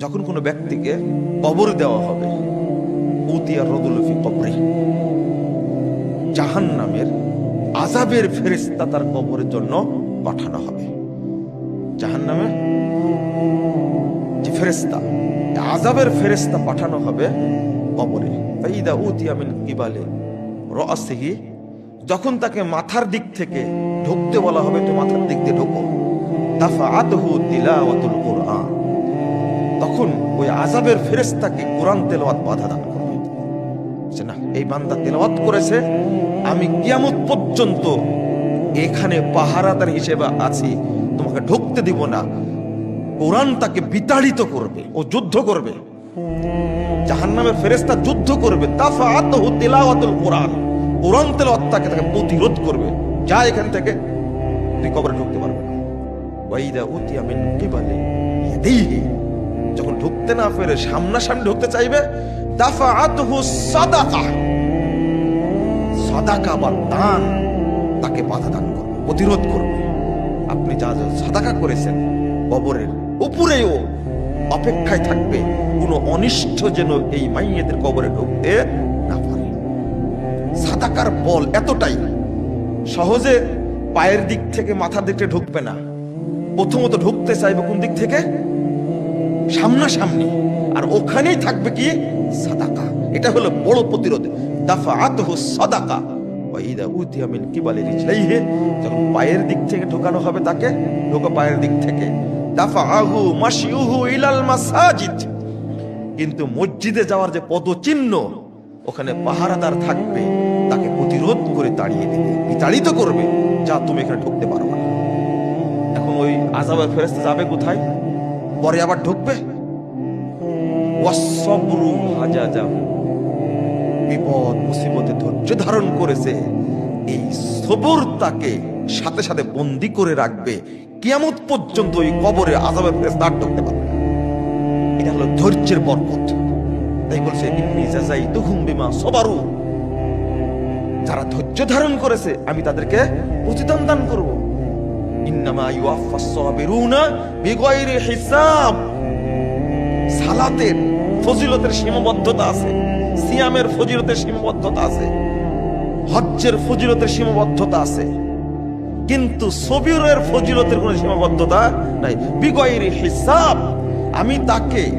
যখন কোনো ব্যক্তিকে কবর দেওয়া হবে, উতিয়া রদুলফি কবরে জাহান নামের আজাবের ফেরেস্তা তার কবরের জন্য পাঠানো হবে। জাহান নামে যে ফেরেস্তা আজাবের ফেরেস্তা পাঠানো হবে কবরে। ফাইদা উতিয়া মিন কিবালে রসিহি যখন তাকে মাথার দিক থেকে ঢুকতে বলা হবে, তো মাথার দিক দিয়ে ঢোকো। দাফা আতহু তিলাওয়াতুল কোরআন। তখন ওই আজাবের ফেরেস্তাকে কোরআন তেলাওয়াত বাধা দান করবে না, এই বান্দা তেলাওয়াত করেছে, আমি কিয়ামত পর্যন্ত এখানে পাহারাদার হিসেবে আছি, তোমাকে ঢুকতে দিব না। কোরআন তাকে বিতাড়িত করবে ও যুদ্ধ করবে। জাহান্নামের ফেরেস্তা যুদ্ধ করবে। তাফা আতহু তিলাওয়াতুল কোরআন। কোরআন তেলাওয়াত তাকে তাকে প্রতিরোধ করবে। যা এখান থেকে তুই কবরে ঢুকতে পারবে না। ওয়াইদা উতিয়া মিন কিবালি ইয়াদাইহি যখন ঢুকতে না পেরে সামনাসামনি ঢুকতে চাইবে দাফা দান তাকে বাধা দান করবে, প্রতিরোধ করবে। আপনি যা যা সাদাকা করেছেন, কবরের উপরেও অপেক্ষায় থাকবে, কোনো অনিষ্ট যেন এই মাইয়েদের কবরে ঢুকতে না পারে। সাদাকার বল এতটাই, সহজে পায়ের দিক থেকে মাথার দিক থেকে ঢুকবে না। প্রথমত ঢুকতে চাইবে কোন দিক থেকে? সামনাসামনি। আর ওখানেই থাকবে কি? সাদাকা। এটা হলো বড় প্রতিরোধ। দাফা আতহু সাদাকা পায়ের দিক থেকে ঢোকানো হবে তাকে, ঢোকা পায়ের দিক থেকে। দাফা আহু মাশিউহু ইলাল কিন্তু মসজিদে যাওয়ার যে ওখানে পাহারাদার থাকবে, তাকে প্রতিরোধ করে তাড়িয়ে দেবে, বিতাড়িত করবে, যা তুমি এখানে ঢুকতে পারবে না। এখন ওই আজাবের ফেরেস্তা যাবে কোথায়? পরে আবার ঢুকবে? বিপদ, মুসিবতে ধৈর্য ধারণ করেছে। এই সবর তাকে সাথে সাথে বন্দি করে রাখবে। কিয়ামত পর্যন্ত ওই কবরে আজাবের আর ঢুকতে পারবে এটা হলো ধৈর্যের বরকত। তাই বলছে, ইন্নি জাযাইতুহুম বিমা সবারু। যারা ধৈর্য ধারণ করেছে, আমি তাদেরকে প্রতিদান দান করব। ফজিলতের সীমাবদ্ধতা আছে সীমাবদ্ধতা কিন্তু সবিরের ফজিলতের কোনো সীমাবদ্ধতা নাই। বিগয়ের হিসাব, আমি তাকে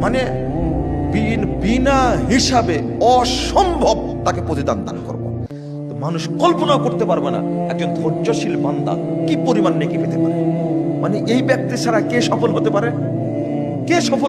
মানে বিন- হিসাবে অসম্ভব তাকে প্রতিদান দান করব। মানুষ কল্পনা করতে পারবে না একজন ধৈর্যশীল বান্দা কি পরিমাণ নেকি পেতে পারে। মানে এই ব্যক্তি ছাড়া কে সফল হতে পারে? কে সফল